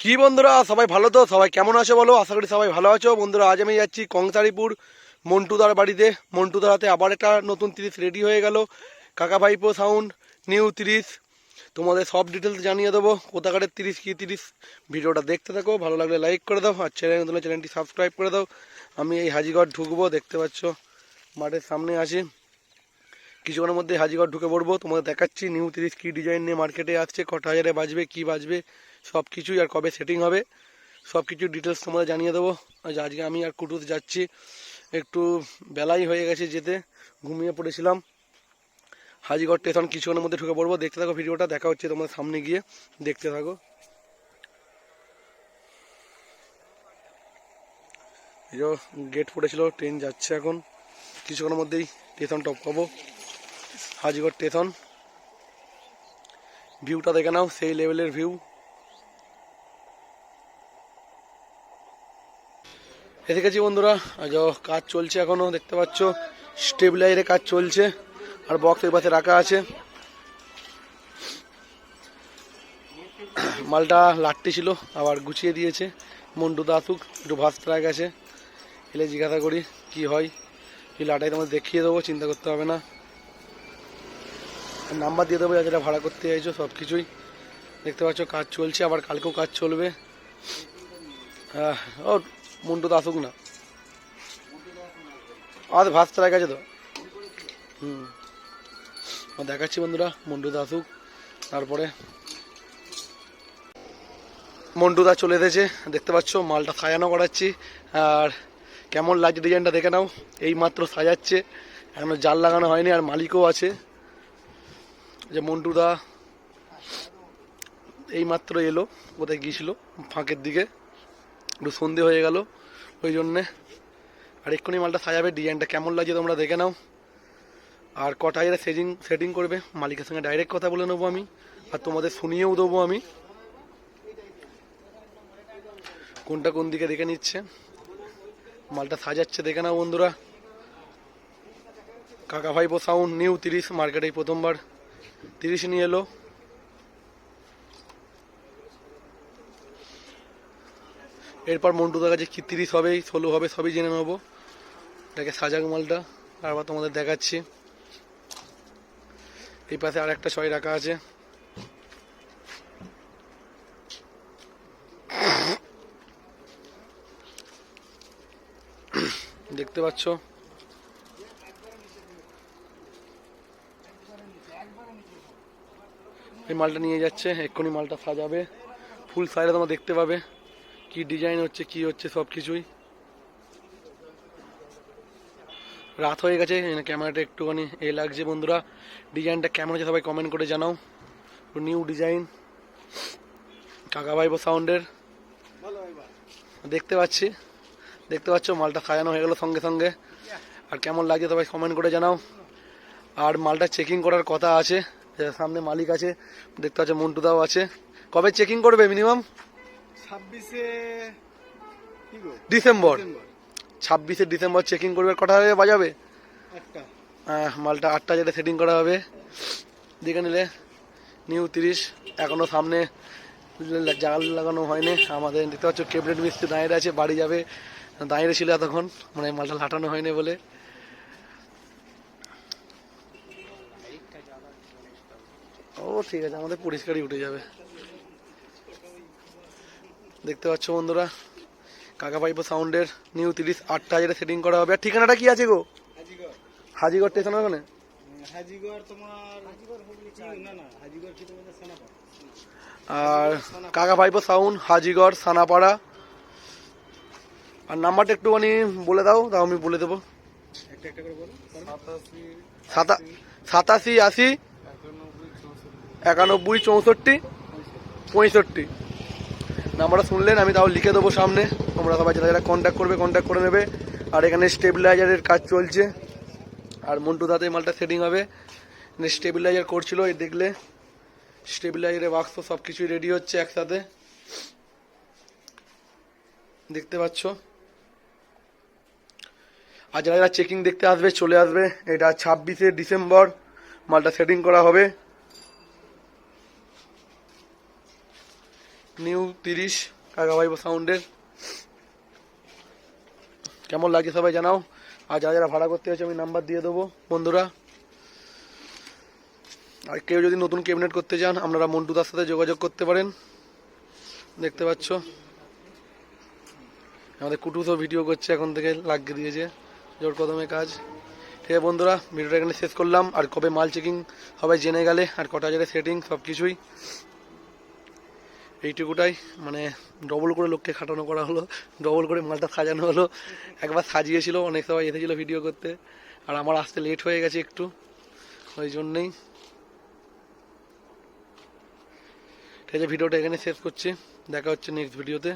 কি বন্ধুরা, সবাই ভালো তো? সবাই কেমন আছো বলো? আশা করি সবাই ভালো আছো। বন্ধুরা, আজ আমি যাচ্ছি কংসারিপুর মন্টুদার বাড়িতে। মন্টুদার হাতে আবার একটা নতুন তিরিশ রেডি হয়ে গেল। কাকা ভাইপো সাউন্ড নিউ তিরিশ। তোমাদের সব ডিটেলস জানিয়ে দেবো। কোথাকারের তিরিশ, কী তিরিশ, ভিডিওটা দেখতে থাকো। ভালো লাগলে লাইক করে দাও। আর চ্যানেল নতুন চ্যানেলটি সাবস্ক্রাইব করে দাও। আমি এই হাজিগড় ঢুকবো, দেখতে পাচ্ছ। মাঠের সামনে আছি। কিছুক্ষণের মধ্যে হাজিগড় ঢুকে পড়ব। তোমাদের দেখাচ্ছি নিউ তিরিশ কী ডিজাইন নিয়ে মার্কেটে আসছে, কটা হাজারে বাজবে, কী বাজবে। সব কিছুই আর কবে সেটিং হবে সব কিছু ডিটেলস তোমাদের জানিয়ে দেবো। আজ, আজকে আমি আর কুটুস যাচ্ছি, একটু বেলাই হয়ে গেছে যেতে, ঘুমিয়ে পড়েছিলাম। হাজিগড় স্টেশন কিছুক্ষণের মধ্যে ঢুকে পড়ব, দেখতে থাকো ভিডিওটা দেখা হচ্ছে তোমাদের সামনে গিয়ে, দেখতে থাকো। গেট পড়েছিল ট্রেন যাচ্ছে এখন। কিছুক্ষণের মধ্যেই স্টেশন টপ পাবো। হাজিগড় স্টেশন ভিউটা দেখে নাও, সেই লেভেলের ভিউ এসে গেছি বন্ধুরা কাজ চলছে এখনও, দেখতে পাচ্ছ স্টেবিলাইজারে কাজ চলছে, আর বক্স এর পাশে রাখা আছে। মালটা লাট্টি ছিল, আবার গুছিয়ে দিয়েছে। মন্টু দাসুক, একটু ভাস্তা গেছে। এলে জিজ্ঞাসা করি, কি হয়? কি লাটাই তোমাদের দেখিয়ে দেবো, চিন্তা করতে হবে না। নাম্বার দিয়ে দেবো যেটা ভাড়া করতে চাইছো, সব কিছুই। দেখতে পাচ্ছ, কাজ চলছে, আবার কালকেও কাজ চলবে। ও মন্টু তো আসুক না। আমাদের ভাত চলে গেছে তো। হুম। দেখাচ্ছি বন্ধুরা মন্টু দা আসুক, তারপরে মন্টু দা চলে এসেছে, দেখতে পাচ্ছ, মালটা সাজানো করাচ্ছি, আর কেমন লাগছে ডিজাইনটা দেখে নাও, এই মাত্র সাজাচ্ছে, এখনও জাল লাগানো হয়নি, আর মালিকও আছে। যে মন্টু দা এই মাত্র এলো, কোথায় গিয়েছিল, ফাঁকের দিকে। একটু সন্ধে হয়ে গেল, ওই জন্যে। আর এক্ষুনি মালটা সাজাবে, ডিজাইনটা কেমন লাগছে তোমরা দেখে নাও। আর কটা এরা সেটিং সেটিং করবে, মালিকের সঙ্গে ডাইরেক্ট কথা বলে নেব আমি, আর তোমাদের শুনিয়েও দেবো আমি। কোনটা কোন দিকে দেখে নিচ্ছে। মালটা সাজাচ্ছে, দেখে নাও বন্ধুরা। কাকা ভাইপো সাউন্ড নিউ তিরিশ মার্কেটে প্রথমবার। তিরিশ নিয়ে এলো। এরপর মন্টুদার কাছে তিরিশ হবে, ষোলো হবে, সবই জেনে নেব। এটাকে সাজাক মালটা আবার তোমাদের দেখাচ্ছি। এই পাশে আর একটা ছয় রাখা আছে। দেখতে পাচ্ছ? এই মালটা নিয়ে যাচ্ছে, এক্ষুনি মালটা সাজাবে। ফুল সাইডে তোমরা দেখতে পাবে। কি ডিজাইন হচ্ছে, কি হচ্ছে সব কিছুই রাত হয়ে গেছে ক্যামেরাটা একটুখানি এ লাগছে বন্ধুরা। ডিজাইনটা কেমন হচ্ছে সবাই কমেন্ট করে জানাও। নিউ ডিজাইন কাকা ভাইবো সাউন্ডের দেখতে পাচ্ছি। দেখতে পাচ্ছ, মালটা সাজানো হয়ে গেল সঙ্গে সঙ্গে। আর কেমন লাগছে সবাই কমেন্ট করে জানাও। আর মালটা চেকিং করার কথা আছে। সামনে মালিক আছে। দেখতে পাচ্ছ, মন্টুদাও আছে। কবে চেকিং করবে মিনিমাম ছাব্বিশে ডিসেম্বর। ছাব্বিশে ডিসেম্বর চেকিং করবে কটা হবে বাজাবে? একটা মালটা আটটা যেটা সেটিং করা হবে। দেখে নিলে নিউ তিরিশ এখনও সামনে জাল লাগানো হয়নি। আমাদের দেখতে পাচ্ছ ক্যাবিনেট মিস্ত্রি দাঁড়িয়ে আছে বাড়ি যাবে। দাঁড়িয়ে ছিল এতক্ষণ মানে মালটা লাটানো হয়নি বলে। ও ঠিক আছে আমাদের পরিষ্কারই উঠে যাবে। দেখতে পাচ্ছ বন্ধুরা? কাকা পাইপো সাউন্ডের নিউ তিরিশ আটটা যেটা সেটিং করা হবে। আর ঠিকানাটা কি আছে গো? হাজিগড়। স্টেশন ওখানে? আর কাকা ভাইপো সাউন্ড হাজিগড় সানাপাড়া। আর নাম্বারটা একটুখানি বলে দাও তাও আমি বলে দেবো। একটা একটা করে বলো সাতাশি সাতা সাতাশি আশি। একানব্বই চৌষট্টি। পঁয়ষট্টি। নাম্বারটা শুনলেন, আমি তাও লিখে দেবো সামনে। তোমরা সবাই যারা যারা কন্ট্যাক্ট করবে কন্ট্যাক্ট করে নেবে। আর এখানে স্টেবিলাইজারের কাজ চলছে। আর মন্টু দাতে মালটা সেটিং হবে। স্টেবিলাইজার করছিল, এই দেখলে। স্টেবিলাইজারের বাক্স সব কিছুই রেডি হচ্ছে একসাথে। দেখতে পাচ্ছ? আর যারা যারা চেকিং দেখতে আসবে, চলে আসবে, এটা ছাব্বিশে ডিসেম্বর। মালটা সেটিং করা হবে। নিউ তিরিশ কাকাভাইবো সাউন্ডের। কেমন লাগে সবাই জানাও। আর যারা যারা ভাড়া করতে হয়েছে আমি নাম্বার দিয়ে দেবো। বন্ধুরা, আর কেউ যদি নতুন ক্যাবিনেট করতে চান, আপনারা মন্টু মন্টুদার সাথে যোগাযোগ করতে পারেন। দেখতে পাচ্ছ? আমাদের কুটুসও ভিডিও করছে, এখন থেকে লাগিয়ে দিয়েছে। জোর কদমে কাজ। ঠিক আছে বন্ধুরা, ভিডিওটা এখানে শেষ করলাম। আর কবে মাল চেকিং সবাই জেনে গেলে, আর কটা হাজারে সেটিং সব কিছুই এইটুকুটাই মানে ডবল করে লোককে খাটানো করা হলো ডবল করে মালটা সাজানো হলো, একবার সাজিয়েছিল, অনেক সবাই এসেছিল ভিডিও করতে, আর আমার আসতে লেট হয়ে গেছে একটু, ওই জন্যেই। ঠিক আছে ভিডিওটা এখানে শেষ করছি, দেখা হচ্ছে নেক্সট ভিডিওতে